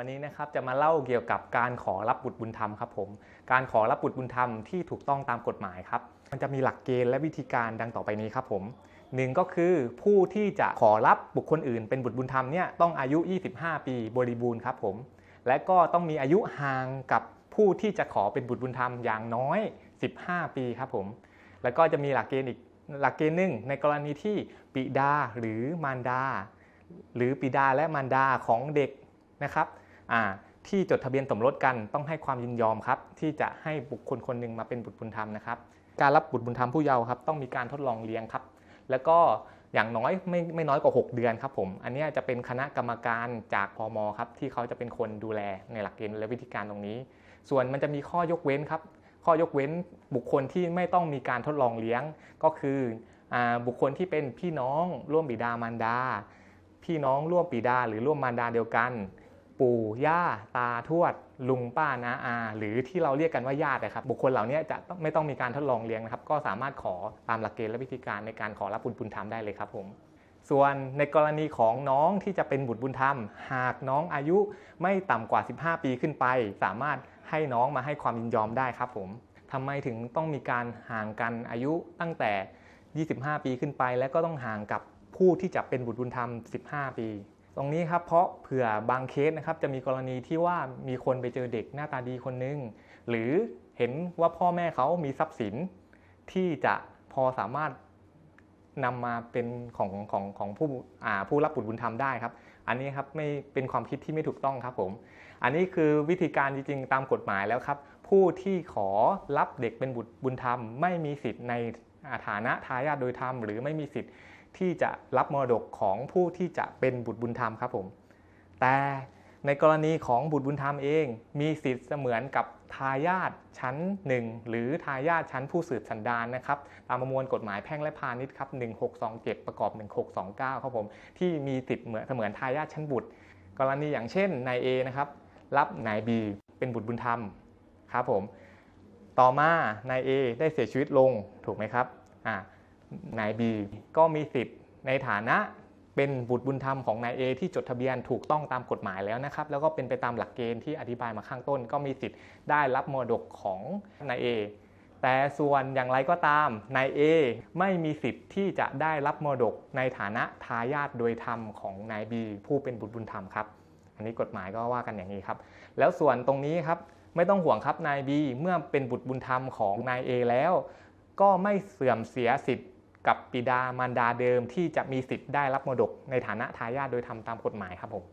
วันนี้นะครับจะมาเล่าเกี่ยวกับการขอรับบุตรบุญธรรมครับผม การขอรับบุตรบุญธรรมที่ถูกต้องตามกฎหมายครับ มันจะมีหลักเกณฑ์และวิธีการดังต่อไปนี้ครับผมหนึ่งก็คือผู้ที่จะขอรับบุคคลอื่น เป็นบุตรบุญธรรมเนี่ยต้องอายุ 25 ปีบริบูรณ์ครับผม และก็ต้องมีอายุห่างกับผู้ที่จะขอเป็นบุตรบุญธรรมอย่างน้อย 15 ปีครับผม แล้วก็จะมีหลักเกณฑ์อีกหลักเกณฑ์หนึ่งในกรณีที่ปิดาหรือมารดา หรือปิดาและมารดาของเด็กนะครับ ที่จดทะเบียนสมรสกันต้องให้ความยินยอมครับ ที่จะให้บุคคลคนหนึ่งมาเป็นบุตรบุญธรรมนะครับ การรับบุตรบุญธรรมผู้เยาว์ครับต้องมีการทดลองเลี้ยงครับ แล้วก็อย่างน้อยไม่ไม่น้อยกว่า 6 เดือนครับผม อันนี้จะเป็นคณะกรรมการจากพมครับที่เขาจะเป็นคนดูแลในหลักเกณฑ์และวิธีการตรงนี้ ส่วนมันจะมีข้อยกเว้นครับ ข้อยกเว้นบุคคลที่ไม่ต้องมีการทดลองเลี้ยง ก็คืออบุคคลที่เป็นพี่น้องร่วมบิดามารดา พี่น้องร่วมบิดาหรือร่วมมารดาเดียวกัน ปู่ย่าตาทวด ลุงป้านาอา หรือที่เราเรียกกันว่าญาตินะครับ บุคคลเหล่านี้จะไม่ต้องมีการทดลองเลี้ยงนะครับ ก็สามารถขอตามหลักเกณฑ์และวิธีการในการขอรับบุญบุญธรรมได้เลยครับผมส่วนในกรณีของน้องที่จะเป็นบุตรบุญธรรม หากน้องอายุไม่ต่ำกว่า 15 ปีขึ้นไป สามารถให้น้องมาให้ความยินยอมได้ครับผมทำไมถึงต้องมีการห่างกันอายุตั้งแต่ 25 ปีขึ้นไป และก็ต้องห่างกับผู้ที่จะเป็นบุตรบุญธรรม 15 ปี ตรงนี้ครับเพราะเผื่อบางเคสนะครับจะมีกรณีที่ว่ามีคนไปเจอเด็กหน้าตาดีคนนึง หรือเห็นว่าพ่อแม่เขามีทรัพย์สิน ที่จะพอสามารถนำมาเป็นของของของผู้ผู้รับบุตรบุญธรรมได้ครับ อันนี้ครับไม่เป็นความคิดที่ไม่ถูกต้องครับผม อันนี้คือวิธีการจริงๆตามกฎหมายแล้วครับ ผู้ที่ขอรับเด็กเป็นบุตรบุญธรรม ไม่มีสิทธิ์ในฐานะทายาทโดยธรรม หรือไม่มีสิทธิ์ ที่จะรับมรดกของผู้ที่จะเป็นบุตรบุญธรรมครับผม แต่ในกรณีของบุตรบุญธรรมเอง มีสิทธิ์เสมือนกับทายาทชั้น 1 หรือทายาทชั้นผู้สืบสันดานนะครับ ตามประมวลกฎหมายแพ่งและพาณิชย์ครับ 1627 ประกอบ 1629 ครับผม ที่มีสิทธิ์เหมือนเสมือนทายาทชั้นบุตร กรณีอย่างเช่นนาย A นะครับรับนาย B เป็นบุตรบุญธรรมครับผม ต่อมานาย A ได้เสียชีวิตลงถูกไหมครับอ่า นาย B ก็มีสิทธิ์ในฐานะเป็นบุตรบุญธรรมของนาย A ที่จดทะเบียนถูกต้องตามกฎหมายแล้วนะครับ แล้วก็เป็นไปตามหลักเกณฑ์ที่อธิบายมาข้างต้น ก็มีสิทธิ์ได้รับมรดกของนาย A แต่ส่วนอย่างไรก็ตามนาย A ไม่มีสิทธิ์ที่จะได้รับมรดกในฐานะทายาทโดยธรรมของนาย B ผู้เป็นบุตรบุญธรรมครับ อันนี้กฎหมายก็ว่ากันอย่างนี้ครับ แล้วส่วนตรงนี้ครับไม่ต้องห่วงครับนาย B เมื่อเป็นบุตรบุญธรรมของนาย A แล้ว ก็ไม่เสื่อมเสียสิทธิ์ กับปิดามารดาเดิมที่จะมีสิทธิ์ได้รับมรดกในฐานะทายาทโดยทำตามกฎหมายครับผม